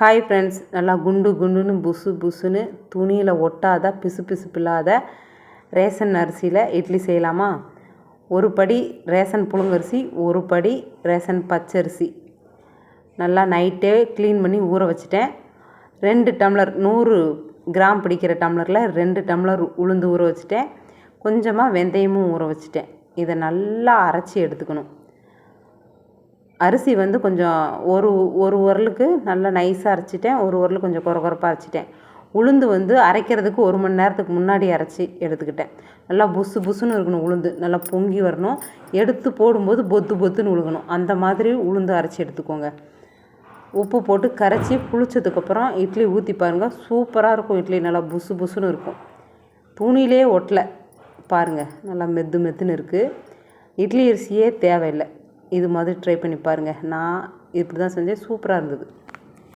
Hi friends நல்லா குண்டு குண்டுன்னு புசு புசுன்னு துணியில் ஒட்டாத பிசு பிசுப்பில்லாத ரேஷன் அரிசியில் இட்லி செய்யலாமா? ஒரு படி ரேஷன் புழுங்கரிசி ஒரு படி ரேஷன் பச்சரிசி. நல்லா நைட்டே க்ளீன் பண்ணி ஊற வச்சுட்டேன். ரெண்டு டம்ளர் நூறு கிராம் பிடிக்கிற டம்ளரில் ரெண்டு டம்ளர் உளுந்து ஊற வச்சுட்டேன். கொஞ்சமாக வெந்தயமும் ஊற வச்சுட்டேன். இதை நல்லா அரைச்சி எடுத்துக்கணும். அரிசி வந்து கொஞ்சம் ஒரு ஒரு உரலுக்கு நல்லா நைஸாக அரைச்சிட்டேன். ஒரு உரல் கொஞ்சம் குறை குறைப்பாக அரைச்சிட்டேன். உளுந்து வந்து அரைக்கிறதுக்கு ஒரு மணி நேரத்துக்கு முன்னாடி அரைச்சி எடுத்துக்கிட்டேன். நல்லா புசு புசுன்னு இருக்கணும் உளுந்து. நல்லா பொங்கி வரணும். எடுத்து போடும்போது பொத்து பொத்துன்னு உழுகணும். அந்த மாதிரி உளுந்து அரைச்சி எடுத்துக்கோங்க. உப்பு போட்டு கரைச்சி புளிச்சதுக்கப்புறம் இட்லி ஊற்றி பாருங்கள் சூப்பராக இருக்கும் இட்லி. நல்லா புசு புசுன்னு இருக்கும். துணியிலே ஒட்டலை. பாருங்கள் நல்லா மெத்து மெத்துன்னு இருக்குது இட்லி அரிசியே தேவையில்லை. இது மாதிரி ட்ரை பண்ணி பாருங்கள் நான் இப்படி தான் செஞ்சேன். சூப்பராக இருந்தது.